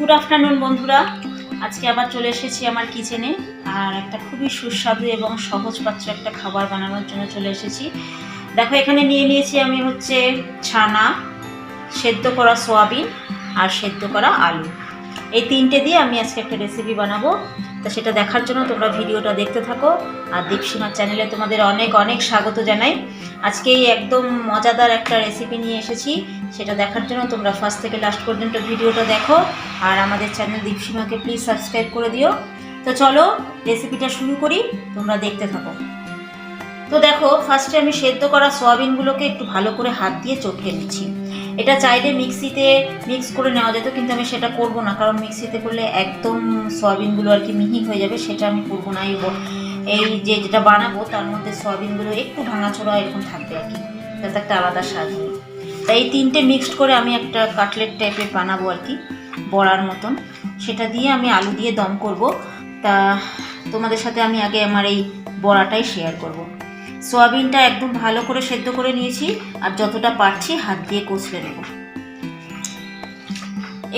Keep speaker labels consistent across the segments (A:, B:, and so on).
A: Good afternoon বন্ধুরা। আজকে আবার চলে এসেছি আমার কিচেনে আর একটা খুবই সুস্বাদু এবং সহজ পাত্র একটা খাবার বানানোর জন্য চলে এসেছি। দেখো, এখানে নিয়ে নিয়েছি আমি হচ্ছে ছানা, সেদ্ধ করা সোয়াবিন আর সেদ্ধ করা আলু। এই তিনটে দিয়ে আমি আজকে একটা রেসিপি বানাবো। তা সেটা দেখার জন্য তোমরা ভিডিওটা দেখতে থাকো। আর দীপসীমার চ্যানেলে তোমাদের অনেক অনেক স্বাগত জানাই। আজকে একদম মজাদার একটা রেসিপি নিয়ে এসেছি। সেটা দেখার জন্য তোমরা ফার্স্ট থেকে লাস্ট পর্যন্ত ভিডিওটা দেখো। আর আমাদের চ্যানেল দীপসীমাকে প্লিজ সাবস্ক্রাইব করে দিও। তো চলো রেসিপিটা শুরু করি, তোমরা দেখতে থাকো। তো দেখো ফার্স্টে আমি সেদ্ধ করা সয়াবিনগুলোকে একটু ভালো করে হাত দিয়ে চটকে নিচ্ছি। এটা চাইলে মিক্সিতে মিক্স করে নেওয়া যেত, কিন্তু আমি সেটা করব না, কারণ মিক্সিতে করলে একদম সয়াবিনগুলো আর কি মিহি হয়ে যাবে, সেটা আমি করব না, এই এই যে যেটা বানাবো, তার মধ্যে সয়াবিনগুলো একটু ভাঙাচোড়া এরকম থাকবে আর কি। তাতে একটা আলাদা স্বাদ হয় তাই এই তিনটে মিক্সড করে আমি একটা কাটলেট টাইপের বানাবো আর কি, বড়ার মতন। সেটা দিয়ে আমি আলু দিয়ে দম করব। তা তোমাদের সাথে আমি আগে আমার এই বড়াটাই শেয়ার করব। সোয়াবিনটা একদম ভালো করে সেদ্ধ করে নিয়েছি, আর যতটা পারছি হাত দিয়ে কষলে নেব।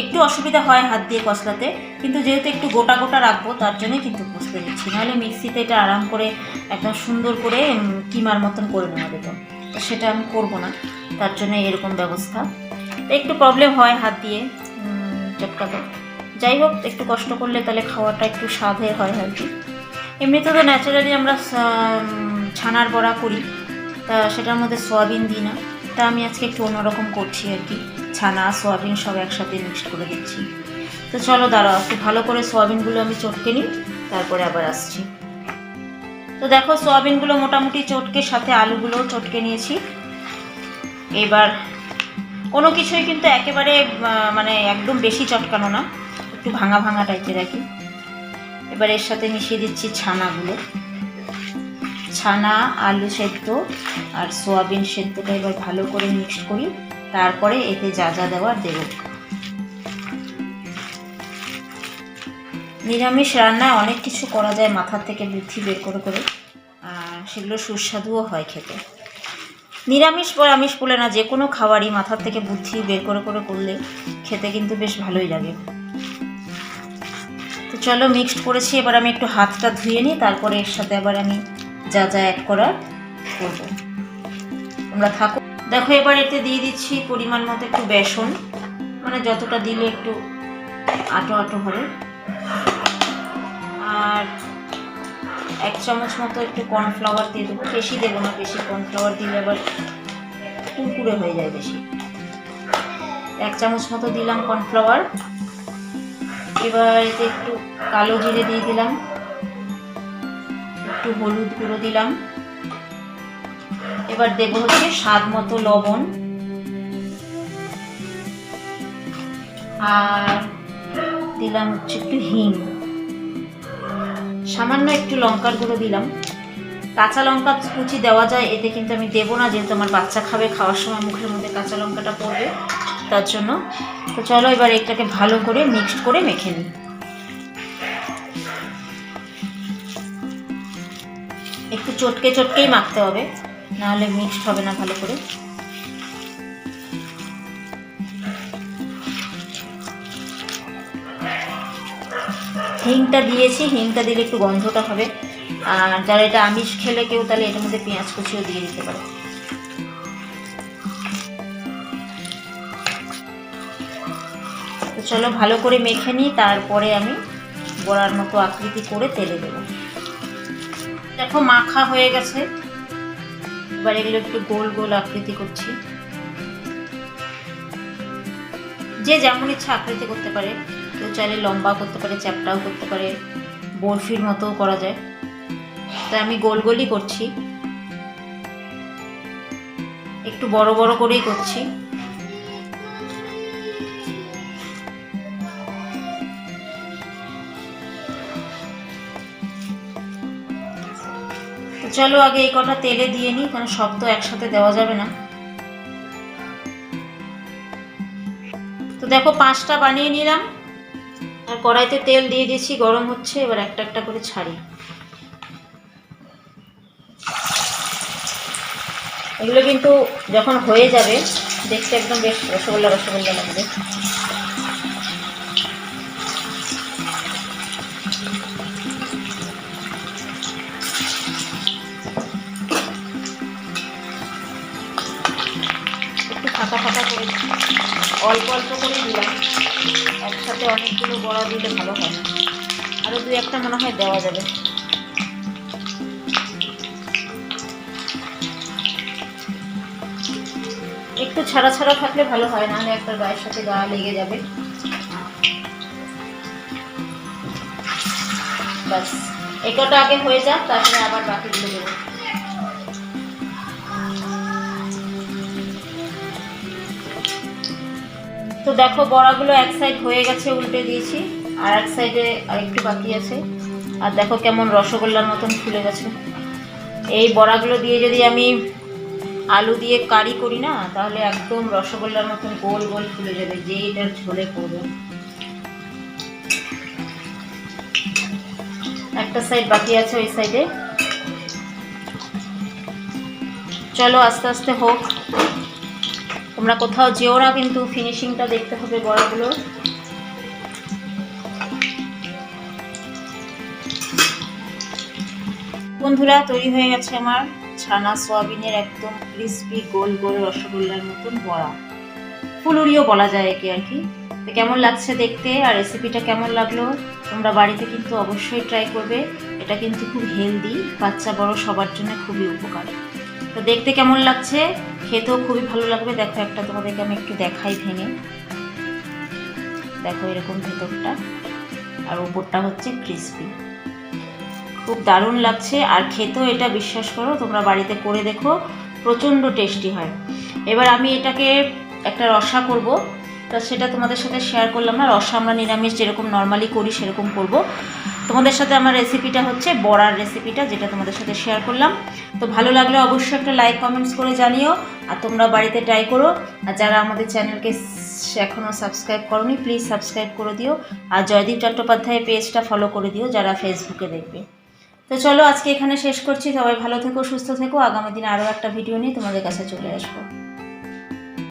A: একটু অসুবিধা হয় হাত দিয়ে কষলাতে, কিন্তু যেহেতু একটু গোটা গোটা রাখব, তার জন্যই কিন্তু কষলে নিচ্ছি। নাহলে মিক্সিতে এটা আরাম করে একদম সুন্দর করে কিমার মতন করে নেওয়া যেত। সেটা আমি করব না, তার জন্য এরকম ব্যবস্থা। একটু প্রবলেম হয় হাত দিয়ে চটকাতে। যাই হোক, একটু কষ্ট করলে তাহলে খাওয়াটা একটু স্বাদের হয় আর কি। এমনিতে তো ন্যাচারালি আমরা ছানার বড়া করি। তা সেটার মধ্যে সোয়াবিন দিই না। তা আমি আজকে একটু অন্যরকম করছি আর কি। ছানা, সোয়াবিন সব একসাথে মিক্সড করে দিচ্ছি। তো চলো দাঁড়াও, একটু ভালো করে সোয়াবিনগুলো আমি চটকে নিই, তারপরে আবার আসছি। তো দেখো, সোয়াবিনগুলো মোটামুটি চটকে, সাথে আলুগুলোও চটকে নিয়েছি। এবার কোনো কিছুই কিন্তু একেবারে মানে একদম বেশি চটকানো না। একটু ভাঙা ভাঙা টাইপের কি। এবার এর সাথে মিশিয়ে দিচ্ছি ছানাগুলো। ছানা, আলু সেদ্ধ আর সোয়াবিন সেদ্ধটা এবার ভালো করে মিক্স করি। তারপরে এতে যা যা দেওয়ার দেব। নিরামিষ রান্নায় অনেক কিছু করা যায় মাথার থেকে বুদ্ধি বের করে করে সেগুলো সুস্বাদুও হয় খেতে। নিরামিষ বা আমিষ বলে না, যে কোনো খাবারই মাথার থেকে বুদ্ধি বের করে করে করলে খেতে কিন্তু বেশ ভালোই লাগে। তো চলো মিক্সড করেছি, এবার আমি একটু হাতটা ধুয়ে নিই, তারপরে এর সাথে আবার আমি যা যা অ্যাড করার করব। তোমরা থাকো। দেখো, এবার এতে দিয়ে দিচ্ছি পরিমাণ মতো একটু বেসন। মানে যতটা দিলে একটু আটো আটো হবে। আর এক চামচ মতো একটু কর্নফ্লাওয়ার দিয়ে দেবো। বেশি দেবো না, বেশি কর্নফ্লাওয়ার দিলে আবার কুরকুরে হয়ে যায় বেশি। এক চামচ মতো দিলাম কর্নফ্লাওয়ার এবার এতে একটু কালো জিরে দিয়ে দিলাম। একটু হলুদ গুঁড়ো দিলাম। এবার দেবো হচ্ছে স্বাদ মতো লবণ। আর দিলাম হচ্ছে একটু হিং। সামান্য একটু লঙ্কার গুঁড়ো দিলাম। কাঁচা লঙ্কা কুচি দেওয়া যায়, এতে কিন্তু আমি দেবো না, যেহেতু আমার বাচ্চা খাবে, খাওয়ার সময় মুখের মধ্যে কাঁচা লঙ্কাটা পড়বে, তার জন্য। তো চলো এবার এটাকে ভালো করে মিক্সড করে মেখে নিই। একটু চটকে চটকেই মাখতে হবে। নাহলে মিক্সড হবে না ভালো করে। হিংটা দিয়েছি, হিংটা দিলে একটু গন্ধটা হবে। আর যারা এটা আমিষ খেলে কেউ, তাহলে এটার মধ্যে পেঁয়াজ কুচিও দিয়ে দিতে পারে। তো চলো ভালো করে মেখে নিই, তারপরে আমি বড়ার মতো আকৃতি করে তেলে দেবো। দেখো, মাখা হয়ে গেছে। এবার এগুলো একটু গোল গোল আকৃতি করছি। যে যেমন ইচ্ছা আকৃতি করতে পারে। কেউ চাইলে লম্বা করতে পারে, চ্যাপটাও করতে পারে। বরফির মতোও করা যায়। তাই আমি গোল গোলই করছি। একটু বড় বড় করেই করছি। চলো আগে এই কটা তেলে দিয়ে নিই কারণ সব তো একসাথে দেওয়া যাবে না। তো দেখো পাঁচটা বানিয়ে নিলাম, আর কড়াইতে তেল দিয়ে দিয়েছি, গরম হচ্ছে, এবার একটা একটা করে ছাড়ি। এগুলো কিন্তু যখন হয়ে যাবে, দেখতে একদম বেশ রসগোল্লা রসগোল্লা লাগবে। ফাঁকা ফাঁকা করে অল্প অল্প করে দিলাম। একসাথে অনেকগুলো বড়া দিলে ভালো হয় আরও দু একটা মনে হয় দেওয়া যাবে। একটু ছাড়া ছাড়া থাকলে ভালো হয়, নাহলে একটা গায়ের সাথে গা লেগে যাবে। ব্যাস, এই কটা আগে হয়ে যাক, তারপরে আবার বাকিগুলো দেবো। তো দেখো, বড়াগুলো এক সাইড হয়ে গেছে, উল্টে দিয়েছি, আর এক সাইডে আরেকটু বাকি আছে। আর দেখো কেমন রসগোল্লার মতন ফুলে গেছে। এই বড়াগুলো দিয়ে যদি আমি আলু দিয়ে কারি করি না, তাহলে একদম রসগোল্লার মতন গোল গোল ফুলে যাবে, যে এটার ঝোলে পড়বে একটা সাইড বাকি আছে ওই সাইডে চলো আস্তে আস্তে হোক। তোমরা কোথাও যেও না, কিন্তু ফিনিশিংটা দেখতে হবে বড়গুলো। বন্ধুরা, তৈরি হয়ে গেছে আমার ছানা সোয়াবিনের একদম ক্রিসপি গোল গোল রসগোল্লার মতন বড়া। ফুলুরিও বলা যায় একে আর কি। তো কেমন লাগছে দেখতে আর রেসিপিটা কেমন লাগল, তোমরা বাড়িতে কিন্তু অবশ্যই ট্রাই করবে। এটা কিন্তু খুব হেলদি বাচ্চা বড় সবার জন্য খুবই উপকার। তো দেখতে কেমন লাগছে? খেতেও খুবই ভালো লাগবে। দেখো একটা তোমাদেরকে আমি একটু দেখাই ভেঙে। দেখো এরকম ভেতরটা। আর উপরটা হচ্ছে ক্রিসপি খুব দারুণ লাগছে। আর খেতেও এটা বিশ্বাস করো, তোমরা বাড়িতে করে দেখো, প্রচণ্ড টেস্টি হয়। এবার আমি এটাকে একটা রসা করব। তা সেটা তোমাদের সাথে শেয়ার করলাম না। রসা আমরা নিরামিষ যেরকম নর্মালি করি, সেরকম করব। তোমাদের সাথে আমার রেসিপিটা হচ্ছে, বড়ার রেসিপিটা যেটা তোমাদের সাথে শেয়ার করলাম। তো ভালো লাগলে অবশ্যই একটা লাইক কমেন্টস করে জানিও, আর তোমরা বাড়িতে ট্রাই করো। আর যারা আমাদের চ্যানেলকে এখনও সাবস্ক্রাইব করনি প্লিজ সাবস্ক্রাইব করে দিও। আর জয়দীপ চট্টোপাধ্যায়ের পেজটা ফলো করে দিও, যারা ফেসবুকে দেখবে। তো চলো আজকে এখানে শেষ করছি। সবাই ভালো থেকো, সুস্থ থেকো। আগামী দিনে আরও একটা ভিডিও নিয়ে তোমাদের কাছে চলে আসব।